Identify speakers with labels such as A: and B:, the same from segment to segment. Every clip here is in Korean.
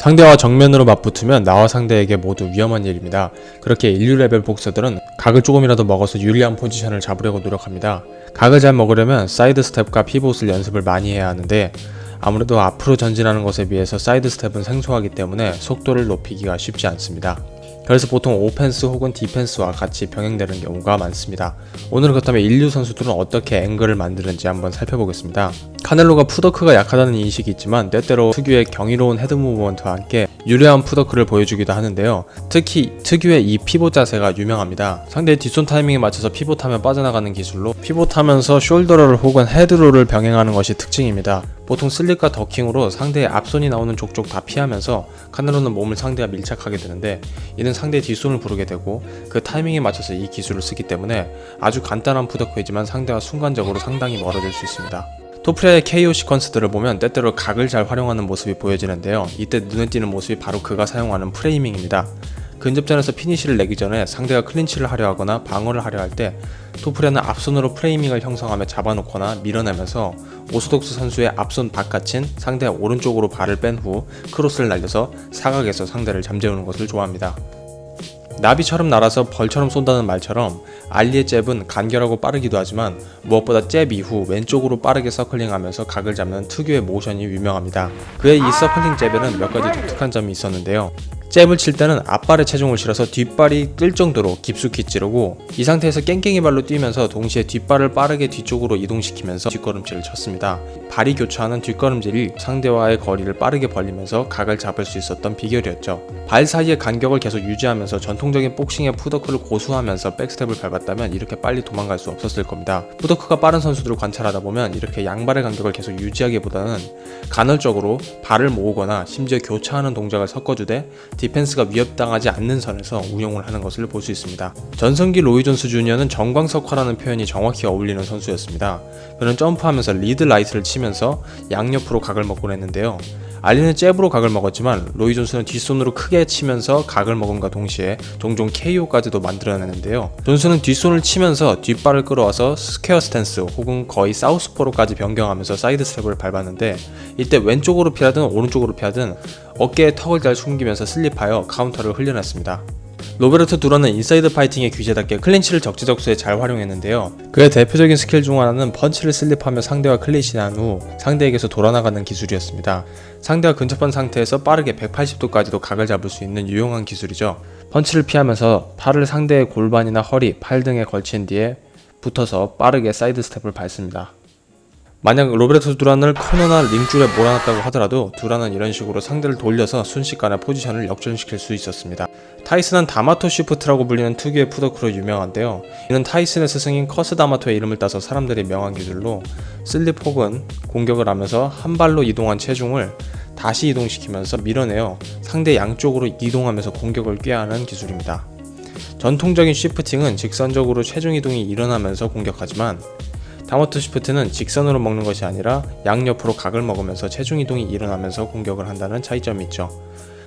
A: 상대와 정면으로 맞붙으면 나와 상대에게 모두 위험한 일입니다. 그렇게 인류 레벨 복서들은 각을 조금이라도 먹어서 유리한 포지션을 잡으려고 노력합니다. 각을 잘 먹으려면 사이드 스텝과 피봇을 연습을 많이 해야 하는데 아무래도 앞으로 전진하는 것에 비해서 사이드 스텝은 생소하기 때문에 속도를 높이기가 쉽지 않습니다. 그래서 보통 오펜스 혹은 디펜스와 같이 병행되는 경우가 많습니다. 오늘은 그렇다면 인류 선수들은 어떻게 앵글을 만드는지 한번 살펴보겠습니다. 카넬로가 푸더크가 약하다는 인식이 있지만 때때로 특유의 경이로운 헤드 무브먼트와 함께 유려한 푸더크를 보여주기도 하는데요. 특히 특유의 이 피봇 자세가 유명합니다. 상대의 뒷손 타이밍에 맞춰서 피봇하면 빠져나가는 기술로 피봇하면서 숄더롤 혹은 헤드롤을 병행하는 것이 특징입니다. 보통 슬립과 더킹으로 상대의 앞손이 나오는 족족 다 피하면서 카넬로는 몸을 상대와 밀착하게 되는데 이는 상대의 뒷손을 부르게 되고 그 타이밍에 맞춰서 이 기술을 쓰기 때문에 아주 간단한 푸더크이지만 상대와 순간적으로 상당히 멀어질 수 있습니다. 토프레의 KO 시퀀스들을 보면 때때로 각을 잘 활용하는 모습이 보여지는데요. 이때 눈에 띄는 모습이 바로 그가 사용하는 프레이밍입니다. 근접전에서 피니시를 내기 전에 상대가 클린치를 하려 하거나 방어를 하려 할 때 토프레는 앞손으로 프레이밍을 형성하며 잡아놓거나 밀어내면서 오소독스 선수의 앞손 바깥인 상대의 오른쪽으로 발을 뺀 후 크로스를 날려서 사각에서 상대를 잠재우는 것을 좋아합니다. 나비처럼 날아서 벌처럼 쏜다는 말처럼 알리의 잽은 간결하고 빠르기도 하지만 무엇보다 잽 이후 왼쪽으로 빠르게 서클링하면서 각을 잡는 특유의 모션이 유명합니다. 그의 이 서클링 잽에는 몇 가지 독특한 점이 있었는데요. 잽을 칠 때는 앞발에 체중을 실어서 뒷발이 뜰 정도로 깊숙이 찌르고 이 상태에서 깽깽이 발로 뛰면서 동시에 뒷발을 빠르게 뒤쪽으로 이동시키면서 뒷걸음질을 쳤습니다. 발이 교차하는 뒷걸음질이 상대와의 거리를 빠르게 벌리면서 각을 잡을 수 있었던 비결이었죠. 발 사이의 간격을 계속 유지하면서 전통적인 복싱의 푸더크를 고수하면서 백스텝을 밟았다면 이렇게 빨리 도망갈 수 없었을 겁니다. 푸더크가 빠른 선수들을 관찰하다 보면 이렇게 양발의 간격을 계속 유지하기보다는 간헐적으로 발을 모으거나 심지어 교차하는 동작을 섞어주되 디펜스가 위협당하지 않는 선에서 운용을 하는 것을 볼 수 있습니다. 전성기 로이 존스 주니어는 정광석화라는 표현이 정확히 어울리는 선수였습니다. 그는 점프하면서 리드 라이트를 치면서 양옆으로 각을 먹곤 했는데요. 알리는 잽으로 각을 먹었지만 로이 존스는 뒷손으로 크게 치면서 각을 먹음과 동시에 종종 KO까지도 만들어내는데요. 존스는 뒷손을 치면서 뒷발을 끌어와서 스퀘어 스탠스 혹은 거의 사우스포로까지 변경하면서 사이드 스텝을 밟았는데 이때 왼쪽으로 피하든 오른쪽으로 피하든 어깨에 턱을 잘 숨기면서 슬립하여 카운터를 흘려냈습니다. 로베르토 두런은 인사이드 파이팅의 귀재답게 클린치를 적재적소에 잘 활용했는데요. 그의 대표적인 스킬 중 하나는 펀치를 슬립하며 상대와 클린치한 후 상대에게서 돌아나가는 기술이었습니다. 상대와 근접한 상태에서 빠르게 180도까지도 각을 잡을 수 있는 유용한 기술이죠. 펀치를 피하면서 팔을 상대의 골반이나 허리, 팔 등에 걸친 뒤에 붙어서 빠르게 사이드 스텝을 밟습니다. 만약 로베르토 두란을 코너나 링줄에 몰아놨다고 하더라도 두란은 이런 식으로 상대를 돌려서 순식간에 포지션을 역전시킬 수 있었습니다. 타이슨은 다마토 쉬프트라고 불리는 특유의 푸더크로 유명한데요. 이는 타이슨의 스승인 커스 다마토의 이름을 따서 사람들이 명한 기술로 슬립 혹은 공격을 하면서 한 발로 이동한 체중을 다시 이동시키면서 밀어내어 상대 양쪽으로 이동하면서 공격을 꾀하는 기술입니다. 전통적인 쉬프팅은 직선적으로 체중 이동이 일어나면서 공격하지만 다머트 시프트는 직선으로 먹는 것이 아니라 양옆으로 각을 먹으면서 체중 이동이 일어나면서 공격을 한다는 차이점이 있죠.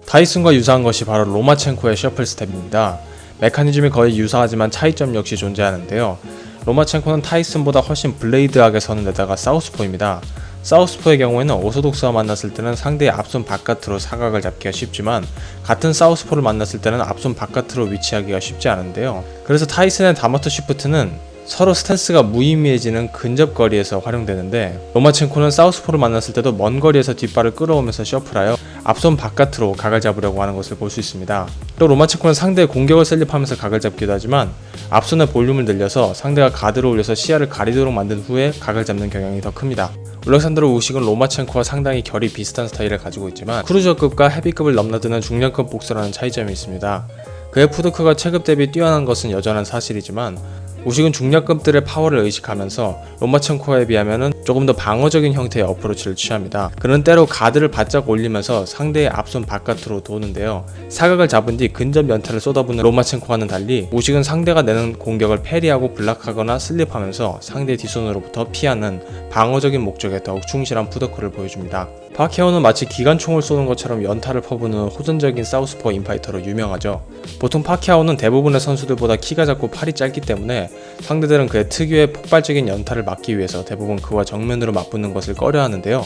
A: 타이슨과 유사한 것이 바로 로마첸코의 셔플 스텝입니다. 메커니즘이 거의 유사하지만 차이점 역시 존재하는데요. 로마첸코는 타이슨보다 훨씬 블레이드하게 서는 데다가 사우스포입니다. 사우스포의 경우에는 오소독스와 만났을 때는 상대의 앞손 바깥으로 사각을 잡기가 쉽지만 같은 사우스포를 만났을 때는 앞손 바깥으로 위치하기가 쉽지 않은데요. 그래서 타이슨의 다머트 시프트는 서로 스탠스가 무의미해지는 근접거리에서 활용되는데 로마첸코는 사우스포를 만났을 때도 먼 거리에서 뒷발을 끌어오면서 셔플하여 앞손 바깥으로 각을 잡으려고 하는 것을 볼 수 있습니다. 또 로마첸코는 상대의 공격을 셀립하면서 각을 잡기도 하지만 앞손의 볼륨을 늘려서 상대가 가드를 올려서 시야를 가리도록 만든 후에 각을 잡는 경향이 더 큽니다. 울렉산드로 우식은 로마첸코와 상당히 결이 비슷한 스타일을 가지고 있지만 크루저급과 헤비급을 넘나드는 중량급 복서라는 차이점이 있습니다. 그의 푸드크가 체급 대비 뛰어난 것은 여전한 사실이지만 우식은 중량급들의 파워를 의식하면서 로마첸코에 비하면 조금 더 방어적인 형태의 어프로치를 취합니다. 그는 때로 가드를 바짝 올리면서 상대의 앞손 바깥으로 도는데요. 사각을 잡은 뒤 근접 연타를 쏟아붓는 로마첸코와는 달리 우식은 상대가 내는 공격을 패리하고 블락하거나 슬립하면서 상대 뒷손으로부터 피하는 방어적인 목적에 더욱 충실한 푸더크를 보여줍니다. 파케오는 마치 기관총을 쏘는 것처럼 연타를 퍼부는 호전적인 사우스포 인파이터로 유명하죠. 보통 파케아오는 대부분의 선수들보다 키가 작고 팔이 짧기 때문에 상대들은 그의 특유의 폭발적인 연타를 막기 위해서 대부분 그와 정면으로 맞붙는 것을 꺼려하는데요.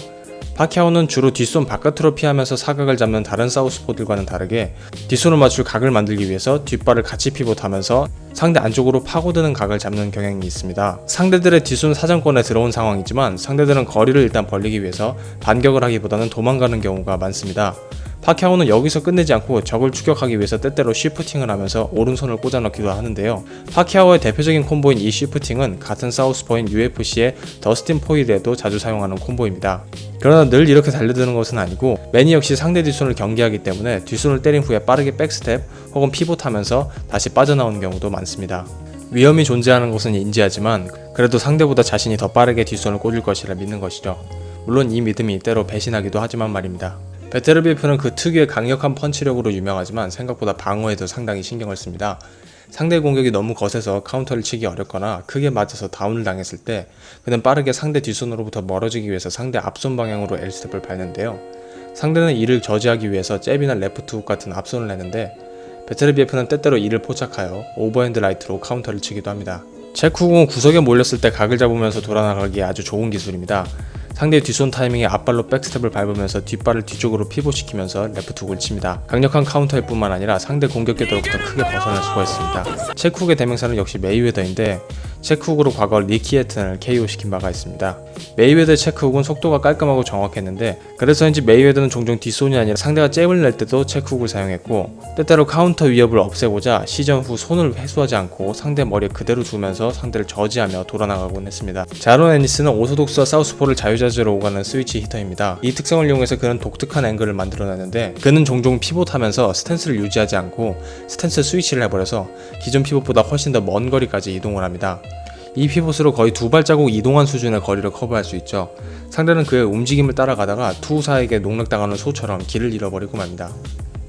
A: 파키아오는 주로 뒷손 바깥으로 피하면서 사각을 잡는 다른 사우스포들과는 다르게 뒷손을 맞출 각을 만들기 위해서 뒷발을 같이 피봇하면서 상대 안쪽으로 파고드는 각을 잡는 경향이 있습니다. 상대들의 뒷손 사정권에 들어온 상황이지만 상대들은 거리를 일단 벌리기 위해서 반격을 하기보다는 도망가는 경우가 많습니다. 파키아오는 여기서 끝내지 않고 적을 추격하기 위해서 때때로 쉬프팅을 하면서 오른손을 꽂아 넣기도 하는데요. 파키아오의 대표적인 콤보인 이 쉬프팅은 같은 사우스포인 UFC의 더스틴 포이드에도 자주 사용하는 콤보입니다. 그러나 늘 이렇게 달려드는 것은 아니고 매니 역시 상대 뒷손을 경계하기 때문에 뒷손을 때린 후에 빠르게 백스텝 혹은 피봇하면서 다시 빠져나오는 경우도 많습니다. 위험이 존재하는 것은 인지하지만 그래도 상대보다 자신이 더 빠르게 뒷손을 꽂을 것이라 믿는 것이죠. 물론 이 믿음이 때로 배신하기도 하지만 말입니다. 베테르비프는 그 특유의 강력한 펀치력으로 유명하지만 생각보다 방어에도 상당히 신경을 씁니다. 상대 공격이 너무 거세서 카운터를 치기 어렵거나 크게 맞아서 다운을 당했을 때 그는 빠르게 상대 뒷손으로부터 멀어지기 위해서 상대 앞손 방향으로 L스텝을 밟는데요. 상대는 이를 저지하기 위해서 잽이나 레프트 훅 같은 앞손을 내는데 베테르비에프는 때때로 이를 포착하여 오버핸드 라이트로 카운터를 치기도 합니다. 체크훅은 구석에 몰렸을 때 각을 잡으면서 돌아나가기에 아주 좋은 기술입니다. 상대의 뒷손 타이밍에 앞발로 백스텝을 밟으면서 뒷발을 뒤쪽으로 피봇시키면서 레프트 훅을 칩니다. 강력한 카운터일 뿐만 아니라 상대 공격 궤도로부터 크게 벗어날 수가 있습니다. 체크훅의 대명사는 역시 메이웨더인데 체크훅으로 과거 리키에튼을 KO시킨 바가 있습니다. 메이웨더의 체크 훅은 속도가 깔끔하고 정확했는데 그래서인지 메이웨더는 종종 뒷손이 아니라 상대가 잽을 낼 때도 체크 훅을 사용했고 때때로 카운터 위협을 없애고자 시전 후 손을 회수하지 않고 상대 머리에 그대로 두면서 상대를 저지하며 돌아나가곤 했습니다. 자론 애니스는 오소독스와 사우스포를 자유자재로 오가는 스위치 히터입니다. 이 특성을 이용해서 그는 독특한 앵글을 만들어내는데 그는 종종 피봇하면서 스탠스를 유지하지 않고 스탠스 스위치를 해버려서 기존 피봇보다 훨씬 더 먼 거리까지 이동을 합니다. 이 피봇으로 거의 두 발자국 이동한 수준의 거리를 커버할 수 있죠. 상대는 그의 움직임을 따라가다가 투사에게 농락당하는 소처럼 길을 잃어버리고 맙니다.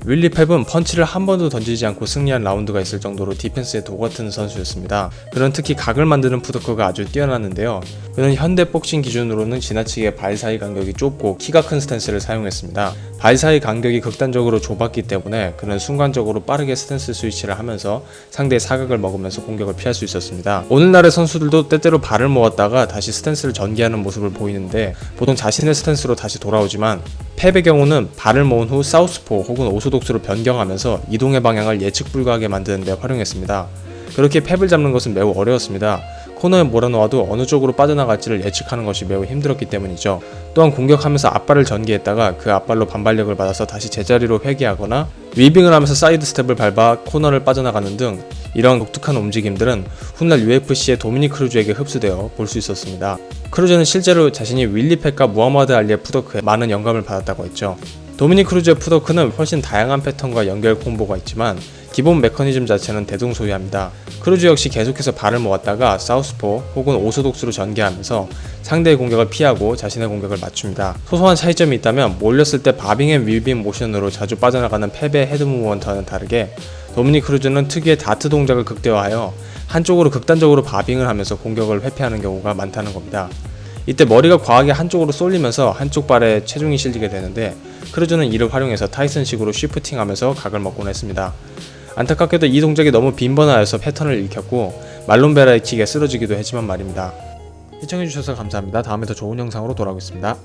A: 윌리 펩은 펀치를 한 번도 던지지 않고 승리한 라운드가 있을 정도로 디펜스에 도같은 선수였습니다. 그는 특히 각을 만드는 푸드커가 아주 뛰어났는데요. 그는 현대 복싱 기준으로는 지나치게 발 사이 간격이 좁고 키가 큰 스탠스를 사용했습니다. 발 사이 간격이 극단적으로 좁았기 때문에 그는 순간적으로 빠르게 스탠스 스위치를 하면서 상대의 사각을 먹으면서 공격을 피할 수 있었습니다. 오늘날의 선수들도 때때로 발을 모았다가 다시 스탠스를 전개하는 모습을 보이는데 보통 자신의 스탠스로 다시 돌아오지만 펩의 경우는 발을 모은 후 사우스포 혹은 오소독스로 변경하면서 이동의 방향을 예측 불가하게 만드는 데 활용했습니다. 그렇게 펩을 잡는 것은 매우 어려웠습니다. 코너에 몰아놓아도 어느 쪽으로 빠져나갈지를 예측하는 것이 매우 힘들었기 때문이죠. 또한 공격하면서 앞발을 전개했다가 그 앞발로 반발력을 받아서 다시 제자리로 회귀하거나 위빙을 하면서 사이드 스텝을 밟아 코너를 빠져나가는 등 이러한 독특한 움직임들은 훗날 UFC의 도미닉 크루즈에게 흡수되어 볼 수 있었습니다. 크루즈는 실제로 자신이 윌리 팩과 무하마드 알리의 푸더크에 많은 영감을 받았다고 했죠. 도미닉 크루즈의 푸더크는 훨씬 다양한 패턴과 연결 콤보가 있지만 기본 메커니즘 자체는 대동소이합니다. 크루즈 역시 계속해서 발을 모았다가 사우스포 혹은 오소독스로 전개하면서 상대의 공격을 피하고 자신의 공격을 맞춥니다. 소소한 차이점이 있다면 몰렸을 때 바빙 앤 윌빙 모션으로 자주 빠져나가는 펩의 헤드 무브먼트와는 다르게 도미닉 크루즈는 특유의 다트 동작을 극대화하여 한쪽으로 극단적으로 바빙을 하면서 공격을 회피하는 경우가 많다는 겁니다. 이때 머리가 과하게 한쪽으로 쏠리면서 한쪽 발에 체중이 실리게 되는데 크루즈는 이를 활용해서 타이슨식으로 쉬프팅하면서 각을 먹곤 했습니다. 안타깝게도 이 동작이 너무 빈번하여서 패턴을 읽혔고 말론베라의 킥에 쓰러지기도 했지만 말입니다. 시청해주셔서 감사합니다. 다음에 더 좋은 영상으로 돌아오겠습니다.